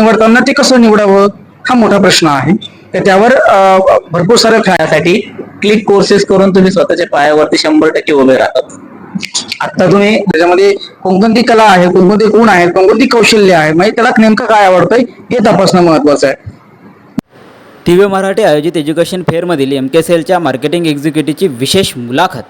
निवडताना ते कसं निवडावं हा मोठा प्रश्न आहे. तर त्यावर भरपूर सारे खेळासाठी क्लिक कोर्सेस करून तुम्ही स्वतःच्या पायावरती शंभर टक्के उभे राहतात. आता तुम्ही त्याच्यामध्ये कोणकोणती कला आहे कोणकोणते गुण आहेत कोणकोणती कौशल्य आहे म्हणजे त्याला नेमकं काय आवडतंय हे तपासणं महत्वाचं आहे. टी व्ही मराठी आयोजित एज्युकेशन फेअरमधील एम के सेलच्या मार्केटिंग एक्झिक्युटिव्हची विशेष मुलाखत.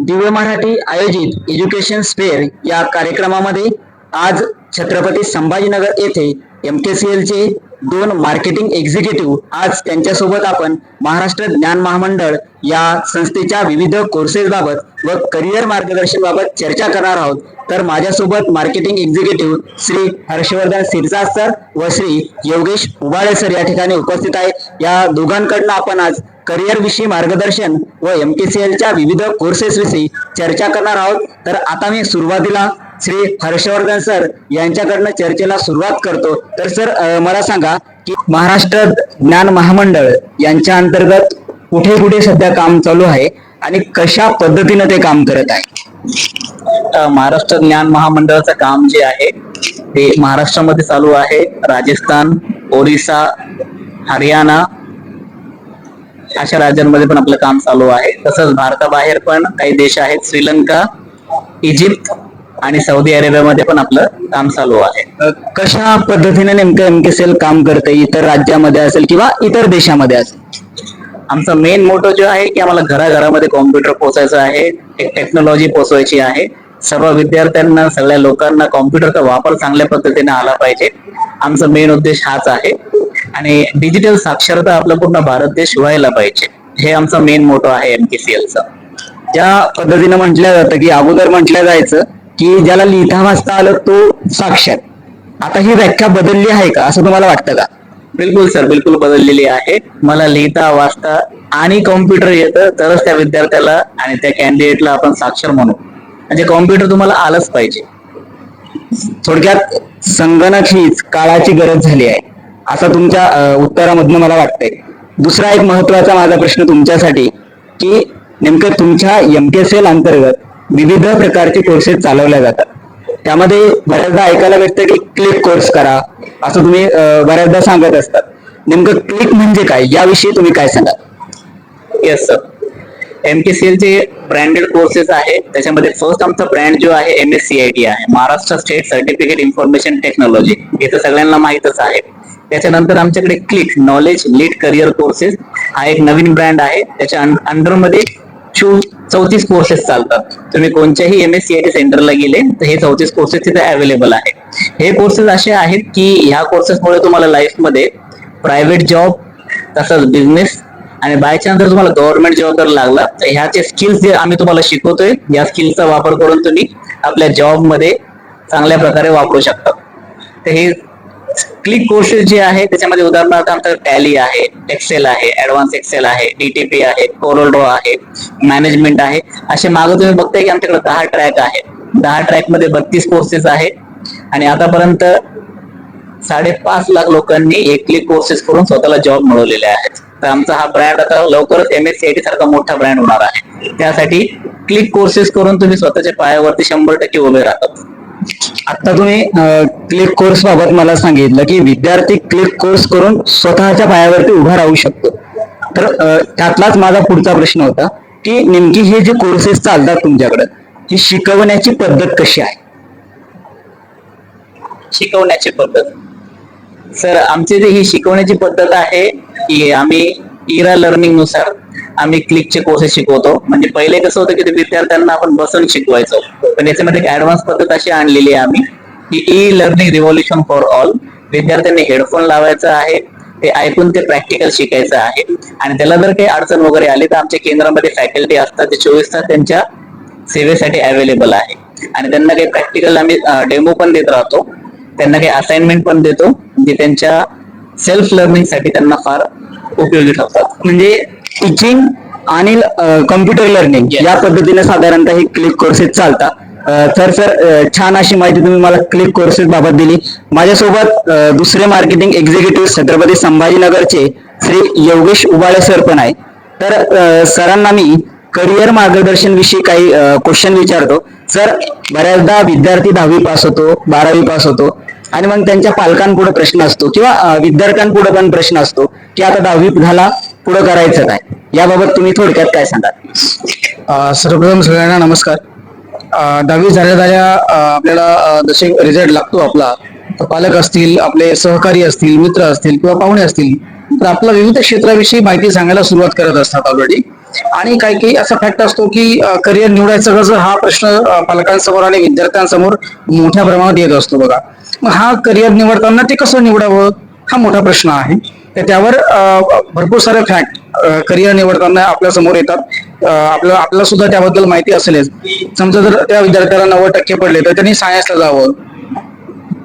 दिव्य मराठी आयोजित एज्युकेशन स्पेअर या कार्यक्रमामध्ये आज छत्रपती संभाजीनगर येथे एम के सी एलचे दोन मार्केटिंग एक्झिक्युटिव्ह आज त्यांच्यासोबत आपण महाराष्ट्र ज्ञान महामंडळ या संस्थेच्या विविध कोर्सेसबाबत व करिअर मार्गदर्शनबाबत चर्चा करणार आहोत. तर माझ्यासोबत marketing executive Shri Harshvardhan Sirsa sir व श्री योगेश उबाळे सर या ठिकाणी उपस्थित आहेत. या दोघांकडनं आपण आज करिअर विषयी मार्गदर्शन व एम के सी एलच्या विविध कोर्सेस विषयी चर्चा करणार आहोत. तर आता मी सुरुवातीला श्री हर्षवर्धन सर यांच्याकडनं चर्चेला सुरुवात करतो. तर सर मला सांगा की महाराष्ट्र ज्ञान महामंडळ यांच्या अंतर्गत कुठे कुठे सध्या काम चालू आहे आणि कशा पद्धतीनं ते काम करत आहे? महाराष्ट्र ज्ञान महामंडळाचं काम जे आहे ते महाराष्ट्रामध्ये चालू आहे. राजस्थान ओरिसा हरियाणा अशा राज्यांमध्ये पण आपलं काम चालू आहे. तसंच भारताबाहेर पण काही देश आहेत श्रीलंका इजिप्त आणि सौदी अरेबियामध्ये पण आपलं काम चालू आहे. कशा पद्धतीने नेमकं एम के सी एल काम करते इतर राज्यामध्ये असेल किंवा इतर देशामध्ये असेल? आमचा मेन मोटो जो आहे की आम्हाला घराघरामध्ये कॉम्प्युटर पोहोचायचा आहे एक टेक्नॉलॉजी पोहोचवायची आहे. सर्व विद्यार्थ्यांना सगळ्या लोकांना कॉम्प्युटरचा वापर चांगल्या पद्धतीने आला पाहिजे. आमचा मेन उद्देश हाच आहे. आणि डिजिटल साक्षरता आपला पूर्ण भारत देश व्हायला पाहिजे. हे आमचा मेन मोटो आहे एम के सी एलचा ज्या पद्धतीनं म्हटलं जातं की अगोदर म्हटलं जायचं की ज्याला लिहिता वाचता आलं तो साक्षर. आता ही व्याख्या बदलली आहे का? असं तुम्हाला वाटतं का? बिलकुल सर बिलकुल बदललेली आहे. मला लिहिता वाचता आणि कॉम्प्युटर येतं तरच त्या विद्यार्थ्याला आणि त्या कॅन्डिडेटला आपण साक्षर म्हणू. म्हणजे कॉम्प्युटर तुम्हाला आलंच पाहिजे. थोडक्यात संगणक हीच काळाची गरज झाली आहे. असं तुमच्या उत्तरामधनं मला वाटतंय. दुसरा एक महत्त्वाचा माझा प्रश्न तुमच्यासाठी की नेमकं तुमच्या एम के सी एल अंतर्गत विविध प्रकारचे कोर्सेस चालवल्या जातात. त्यामध्ये बऱ्याचदा ऐकायला भेटतं की क्लिक कोर्स करा असं तुम्ही बऱ्याचदा सांगत असतात. नेमकं क्लिक म्हणजे काय? याविषयी तुम्ही काय सांगा yes sir M K C L जे ब्रँडेड कोर्सेस आहे. त्याच्यामध्ये फर्स्ट आमचा ब्रँड जो आहे M S C I T आहे. Maharashtra state certificate information technology हे तर सगळ्यांना माहीतच आहे. त्याच्यानंतर आमच्याकडे click knowledge lead career courses हा एक नवीन ब्रँड आहे. त्याच्या अंडरमध्ये चौतीस कोर्सेस चालतात. तुम्ही कोणत्याही M S C I T सेंटरला गेले तर हे चौतीस कोर्सेस तिथे अवेलेबल आहे हे कोर्सेस असे आहेत की ह्या कोर्सेसमुळे तुम्हाला लाईफमध्ये प्रायव्हेट जॉब तसंच बिझनेस आणि बाय चान्स जर तुम्हाला गव्हर्नमेंट जॉब जर लागला तर ह्याचे स्किल्स जे आम्ही तुम्हाला शिकवतोय या स्किल्सचा वापर करून तुम्ही आपल्या जॉबमध्ये चांगल्या प्रकारे वापरू शकता. तर हे क्लिक कोर्सेस जे आहे त्याच्यामध्ये उदाहरणार्थ आमचं टॅली आहे एक्सेल आहे ऍडव्हान्स एक्सेल आहे डीटीपी आहे कोरल ड्रॉ आहे मॅनेजमेंट आहे. असे मागे तुम्ही बघताय की आमच्याकडे दहा ट्रॅक आहे दहा ट्रॅकमध्ये बत्तीस कोर्सेस आहेत. आणि आतापर्यंत साडेपाच लाख लोकांनी एक क्लिक कोर्सेस करून स्वतःला जॉब मिळवलेले आहेत. तर आमचा हा ब्रँड आता लवकरच एम एस सी सारखा मोठा ब्रँड होणार आहे. त्यासाठी क्लिक कोर्सेस करून तुम्ही स्वतःच्या पायावरती शंभर टक्के उभे राहतात. आता तुम्ही क्लिक कोर्स बाबत मला सांगितलं की विद्यार्थी क्लिक कोर्स करून स्वतःच्या पायावरती उभा राहू शकतो. तर त्यातलाच माझा पुढचा प्रश्न होता की नेमकी हे जे कोर्सेस चालतात तुमच्याकडे ही शिकवण्याची पद्धत कशी आहे? शिकवण्याची पद्धत. सर आमची जी ही शिकवण्याची पद्धत आहे की आम्ही इरा लर्निंगनुसार आम्ही क्लिकचे कोर्सेस शिकवतो. म्हणजे पहिले कसं होतं की ते विद्यार्थ्यांना आपण बसून शिकवायचो. पण याच्यामध्ये एक ऍडव्हान्स पद्धत अशी आणलेली आहे आम्ही की E learning revolution for all विद्यार्थ्यांनी हेडफोन लावायचा आहे ते ऐकून ते प्रॅक्टिकल शिकायचं आहे. आणि त्याला जर काही अडचण वगैरे आली तर आमच्या केंद्रामध्ये फॅकल्टी असतात ते चोवीस तास त्यांच्या सेवेसाठी अवेलेबल आहे. आणि त्यांना काही प्रॅक्टिकल आम्ही डेमो पण देत राहतो. त्यांना काही असाइनमेंट पण देतो जे त्यांच्या सेल्फ लर्निंगसाठी त्यांना फार उपयोगी ठरतात. म्हणजे टीचिंग आणि कम्प्युटर लर्निंग. या पद्धतीने साधारणतः हे क्लिक कोर्सेस चालतात. तर सर छान अशी माहिती तुम्ही मला क्लिक कोर्सेस बाबत दिली. माझ्यासोबत दुसरे मार्केटिंग एक्झिक्युटिव्ह छत्रपती संभाजीनगरचे श्री योगेश उबाळे सर पण आहे तर सरांना मी करिअर मार्गदर्शन विषयी काही क्वेश्चन विचारतो. सर बऱ्याचदा विद्यार्थी दहावी पास होतो बारावी पास होतो आणि मग त्यांच्या पालकांपुढे प्रश्न असतो किंवा विद्यार्थ्यांपुढे पण प्रश्न असतो की आता दहावी झाला पुढे करायचं काय? याबाबत तुम्ही थोडक्यात काय सांगाल? सर्वप्रथम सगळ्यांना नमस्कार. दहावी झाल्या झाल्या आपल्याला जसे रिझल्ट लागतो आपला पालक असतील आपले सहकारी असतील मित्र असतील किंवा पाहुणे असतील तर आपल्या विविध क्षेत्राविषयी माहिती सांगायला सुरुवात करत असतात ऑलरेडी आणि काही काही असा फॅक्ट असतो की करिअर निवडायचं कसं हा प्रश्न पालकांसमोर आणि विद्यार्थ्यांसमोर मोठ्या प्रमाणात येत असतो बघा. मग हा करिअर निवडताना ते कसं निवडावं? हा मोठा प्रश्न आहे. तर त्यावर भरपूर सारे फॅक्ट करिअर निवडताना आपल्यासमोर येतात. आपल्याला आपल्याला सुद्धा त्याबद्दल माहिती असेलच. समजा जर त्या विद्यार्थ्याला नव्वद टक्के पडले तर त्यांनी सायन्सला जावं.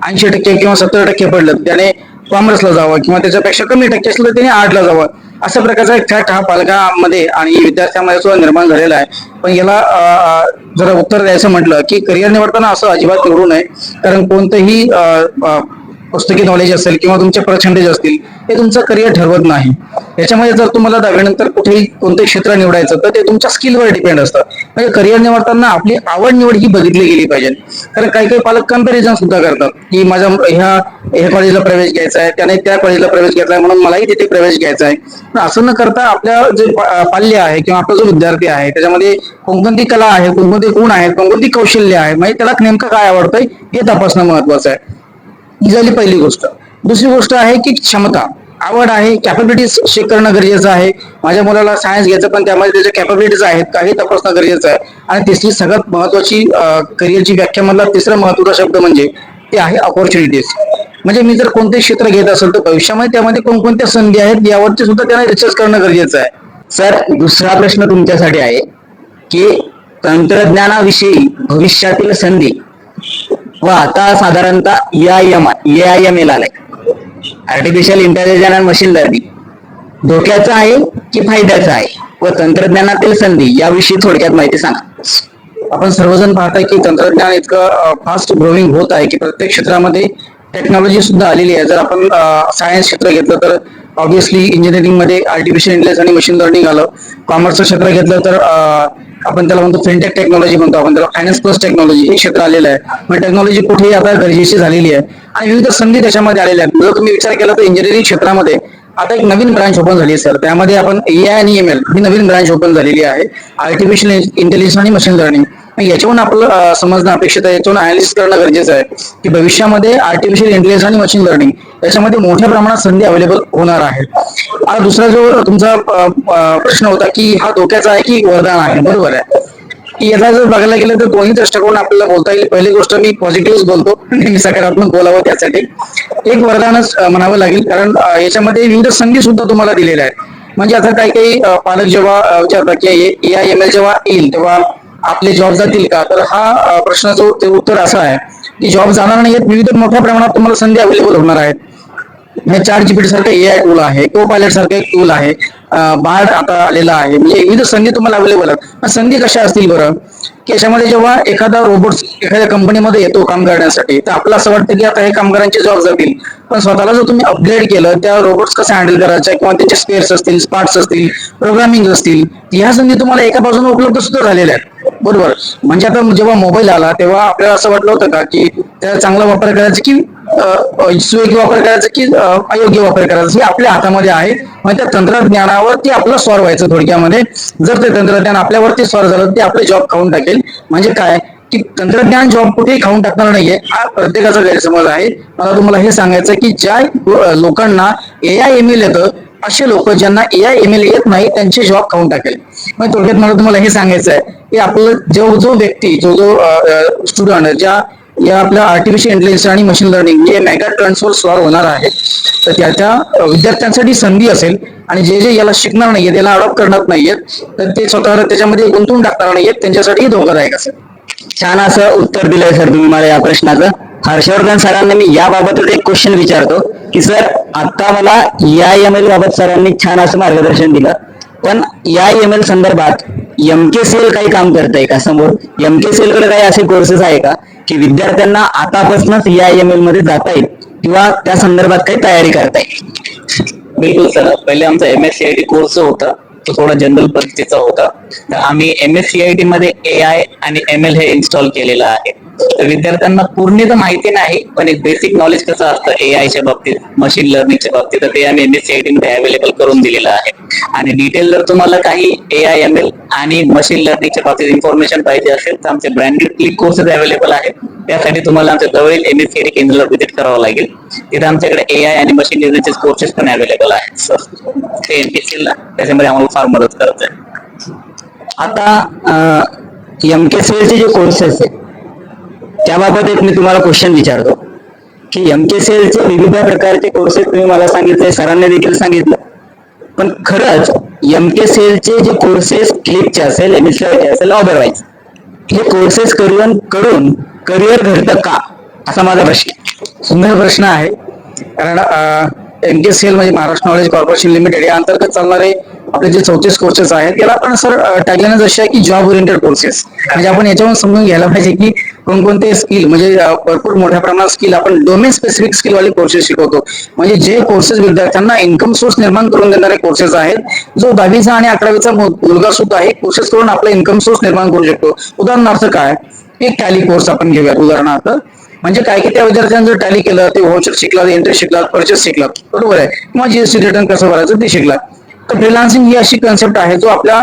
ऐंशी टक्के किंवा सत्तर टक्के पडलं त्याने कॉमर्सला जावं किंवा त्याच्यापेक्षा कमी टक्के असलं तर त्याने आर्टला जावं. अशा प्रकारचा एक फॅक्ट हा पालकामध्ये आणि विद्यार्थ्यांमध्ये सुद्धा निर्माण झालेला आहे. पण याला जरा उत्तर द्यायचं म्हटलं की करिअर निवडताना असं अजिबात निवडू नये. कारण कोणतंही पुस्तकी नॉलेज असेल किंवा तुमचे पर्सेंटेज असतील हे तुमचं करिअर ठरवत नाही. याच्यामध्ये जर तुम्हाला दहावीनंतर कुठेही कोणतंही क्षेत्र निवडायचं तर ते तुमच्या स्किलवर डिपेंड असतं. म्हणजे करिअर निवडताना आपली आवड निवड ही बघितली गेली पाहिजे. कारण काही काही पालक कंपॅरिझन सुद्धा करतात की माझ्या ह्या ह्या कॉलेजला प्रवेश घ्यायचा आहे त्याने त्या कॉलेजला प्रवेश घ्यायचा आहे म्हणून मलाही तिथे प्रवेश घ्यायचा आहे. पण असं न करता आपल्या जे पाल्य आहे किंवा आपला जो विद्यार्थी आहे त्याच्यामध्ये कोणकोणती कला आहे कोणकोणते गुण आहेत कोणकोणती कौशल्य आहे म्हणजे त्याला नेमकं काय आवडतंय हे तपासणं महत्वाचं आहे. ही झाली पहिली गोष्ट. दुसरी गोष्ट आहे की क्षमता. आवड आहे कॅपॅबिलिटीज चेक करणं गरजेचं आहे. माझ्या मुलाला सायन्स घ्यायचं पण त्यामध्ये त्याच्या कॅपॅबिलिटीज आहेत का हे तपासणं गरजेचं आहे. आणि तिसरी सगळ्यात महत्वाची करिअरची व्याख्या मधला तिसरा महत्त्वाचा शब्द म्हणजे ते आहे ऑपॉर्च्युनिटीज म्हणजे मी जर कोणते क्षेत्र घेत असेल तर भविष्यामध्ये त्यामध्ये कोणकोणत्या संधी आहेत यावरती सुद्धा त्यांना रिसर्च करणं गरजेचं आहे. सर दुसरा प्रश्न तुमच्यासाठी आहे की तंत्रज्ञानाविषयी भविष्यातील संधी व आता साधारणतः A I M A I M L आलाय artificial intelligence and machine learning धोक्याचं आहे की फायद्याचं आहे? व तंत्रज्ञानातील संधी याविषयी थोडक्यात माहिती सांगा. आपण सर्वजण पाहताय की तंत्रज्ञान इतकं फास्ट ग्रोविंग होत आहे की प्रत्येक क्षेत्रामध्ये टेक्नॉलॉजी सुद्धा आलेली आहे. जर आपण सायन्स क्षेत्र घेतलं तर ऑब्विसली इंजिनिअरिंगमध्ये आर्टिफिशियल इंटेलिजन्स आणि मशीन लर्निंग आलं. कॉमर्सचं क्षेत्र घेतलं तर आपण त्याला म्हणतो फिनटेक टेक्नॉलॉजी म्हणतो आपण. त्याला फायनान्स प्लस टेक्नॉलॉजी हे क्षेत्र आलेलं आहे. मग टेक्नॉलॉजी कुठेही आता गरजेची झालेली आहे. आणि विविध संधी त्याच्यामध्ये आलेल्या आहेत. जर तुम्ही विचार केला तर इंजिनिअरिंग क्षेत्रामध्ये आता एक नवीन ब्रांच ओपन झाली आहे सर त्यामध्ये आपण ए आय आणि एम एल ही नवीन ब्रांच ओपन झालेली आहे. आर्टिफिशियल इंटेलिजन्स आणि मशीन लर्निंग याच्यावरून आपलं समजणं अपेक्षित आहे. याच्यावरून अनालिसिस करणं गरजेचं आहे. की भविष्यामध्ये आर्टिफिशियल इंटेलिजन्स आणि मशीन लर्निंग याच्यामध्ये मोठ्या प्रमाणात संधी अवेलेबल होणार आहेत. आता दुसरा जो तुमचा प्रश्न होता की हा धोक्याचा आहे की वरदान आहे? बरोबर आहे. याचा जर बघायला गेलं तर दोन्ही दृष्टिकोन आपल्याला बोलता येईल. पहिली गोष्ट मी पॉझिटिव्ह बोलतो नेहमी सकारात्मक बोलावं त्यासाठी. एक वरदानच म्हणावं लागेल. कारण याच्यामध्ये विविध संधी सुद्धा तुम्हाला दिलेल्या आहेत. म्हणजे आता काही काही पालक जेव्हा विचारतात की या एम एल जेव्हा येईल तेव्हा आपले जॉब जातील का? तर हा प्रश्नाचं ते उत्तर असं आहे की जॉब जाणार नाही विविध मोठ्या प्रमाणात तुम्हाला संधी अवेलेबल होणार आहेत. म्हणजे चार जीपीटी सारखं ए आय टूल आहे को पायलट सारखं एक टूल आहे बार्ड आता आलेला आहे. म्हणजे विविध संधी तुम्हाला अवेलेबल आहेत. संधी कशा असतील बरं? की याच्यामध्ये जेव्हा एखादा रोबोट एखाद्या कंपनीमध्ये येतो काम करण्यासाठी तर आपलं असं वाटतं की आता हे कामगारांचे जॉब जातील. पण स्वतःला जर तुम्ही अपग्रेड केलं त्या रोबोट्स कसं हँडल करायच्या किंवा त्याचे स्पेअर्स असतील स्पार्ट्स असतील प्रोग्रामिंग असतील ह्या संधी तुम्हाला एका बाजूने उपलब्ध सुद्धा झालेल्या आहेत. बरोबर? म्हणजे आता जेव्हा मोबाईल आला तेव्हा आपल्याला असं वाटलं होतं का की त्याचा चांगला वापर करायचा की सुयोग्य वापर करायचा की अयोग्य वापर करायचा. हे आपल्या हातामध्ये आहे. म्हणजे त्या तंत्रज्ञानावरती आपलं स्वार व्हायचं थोडक्यामध्ये. जर ते तंत्रज्ञान आपल्यावरती स्वार झालं ते आपले जॉब खाऊन टाकेल. म्हणजे काय? की तंत्रज्ञान जॉब कुठेही खाऊन टाकणार नाहीये. हा प्रत्येकाचा गैरसमज आहे. मला तुम्हाला हे सांगायचं की ज्या लोकांना ए आय एम एल येतं असे लोक ज्यांना ए आय एम एल येत नाही त्यांचे जॉब खाऊन टाकेल. मग थोडक्यात मला तुम्हाला हे सांगायचं आहे की आपलं जो जो व्यक्ती जो जो स्टुडंट ज्या या आपल्या आर्टिफिशियल इंटेलिजन्स आणि मशीन लर्निंग जे मेगा ट्रान्सफर स्वार होणार आहे तर त्याच्या विद्यार्थ्यांसाठी संधी असेल आणि जे जे याला शिकणार नाहीये त्याला अडॉप्ट करणार नाहीयेत तर ते स्वतः त्याच्यामध्ये गुंतवून टाकणार नाहीयेत त्यांच्यासाठी धोकादायक असेल. छान असं उत्तर दिलंय सर तुम्ही मला या प्रश्नाचं. हर्षवर्धन सरांना मी याबाबतच एक क्वेश्चन विचारतो की सर आता मला या एम एल बाबत सरांनी छान असं मार्गदर्शन दिलं पण या एम एल संदर्भात एम के सी एल काही काम करतंय का समोर? एम के सी एलकडे काही असे कोर्सेस आहे का? की विद्यार्थ्यांना आतापासूनच या एम एलमध्ये जाता येईल किंवा त्या संदर्भात काही तयारी करता येईल. बिलकुल सर पहिले आमचा M S C I T course होता तो थोडा जनरल पद्धतीचा होता. तर आम्ही M S C I T मध्ये ए आय आणि एम एल हे इन्स्टॉल केलेलं आहे. तर विद्यार्थ्यांना पूर्ण तर माहिती नाही पण एक बेसिक नॉलेज कसं असतं ए आयच्या बाबतीत मशीन लर्निंगच्या बाबतीत तर ते आम्ही एम एस सी मध्ये अवेलेबल करून दिलेलं आहे. आणि डिटेल जर तुम्हाला काही ए आय एम एल आणि मशीन लर्निंगच्या बाबतीत इन्फॉर्मेशन पाहिजे असेल तर आमचे ब्रँडेड क्लिक कोर्सेस अवेलेबल आहेत. त्यासाठी तुम्हाला आमच्या जवळील एम एस सी केंद्राला व्हिजिट करावं लागेल. तिथे आमच्याकडे ए आय आणि मशीन लर्निंगचे कोर्सेस पण अवेलेबल आहेत सर ते एम त्याच्यामध्ये आम्हाला फार मदत करत आहे. आता एम के सी चे जे कोर्सेस आहेत त्याबाबत एक मी तुम्हाला क्वेश्चन विचारतो. की एम के चे विविध प्रकारचे कोर्सेस तुम्ही मला सांगितले सरांनी देखील सांगितलं. पण खरंच एम के चे जे कोर्सेस क्लिकचे असेल एम असेल ऑबरवाईज हे कोर्सेस करून करून करिअर घडतं का? असा माझा प्रश्न सुंदर प्रश्न आहे. कारण एम के सी एल म्हणजे महाराष्ट्र नॉलेज कॉर्पोरेशन लिमिटेड या अंतर्गत चालणारे आपले जे चौतीस कोर्सेस आहेत त्याला आपण सर टॅगलाईनच जसे आहे की जॉब ओरिएंटेड कोर्सेस म्हणजे आपण याच्यावरून समजून घ्यायला पाहिजे की कोणकोणते स्किल म्हणजे भरपूर मोठ्या प्रमाणात स्किल आपण डोमेन स्पेसिफिक स्किल वाले कोर्सेस शिकवतो. म्हणजे जे कोर्सेस विद्यार्थ्यांना इन्कम सोर्स निर्माण करून देणारे कोर्सेस आहेत जो दहावीचा आणि अकरावीचा मुलगा सुद्धा हे कोर्सेस करून आपला इन्कम सोर्स निर्माण करू शकतो. उदाहरणार्थ काय? एक टॅली कोर्स आपण घेऊया उदाहरणार्थ. म्हणजे काय की त्या विद्यार्थ्यांनी जर टॅली केलं ते व्हाउचर शिकला एंट्री शिकला परचेस शिकला बरोबर आहे. किंवा जीएसटी रिटर्न कसं भरायचं ते शिकला तर फ्रीलान्सिंग ही अशी कन्सेप्ट आहे जो आपल्या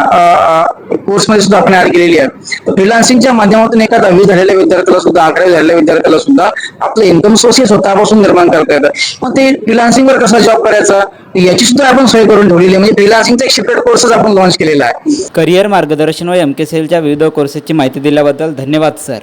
कोर्समध्ये सुद्धा आपण ऍड केलेली आहे. तर फ्रीलान्सिंगच्या माध्यमातून एका दहावी झालेल्या विद्यार्थ्याला सुद्धा अकरावी झालेल्या विद्यार्थ्याला सुद्धा आपलं इन्कम सोर्स हे स्वतःपासून निर्माण करता येतं. मग ते फ्रीलान्सिंगवर कसा जॉब करायचा? याची सुद्धा आपण सोय करून ठेवलेली आहे. म्हणजे फ्रीलान्सिंगचा एक सेपरेट कोर्सच आपण लॉन्च केलेला आहे. करिअर मार्गदर्शन व एम के सेलच्या विविध कोर्सेसची माहिती दिल्याबद्दल धन्यवाद सर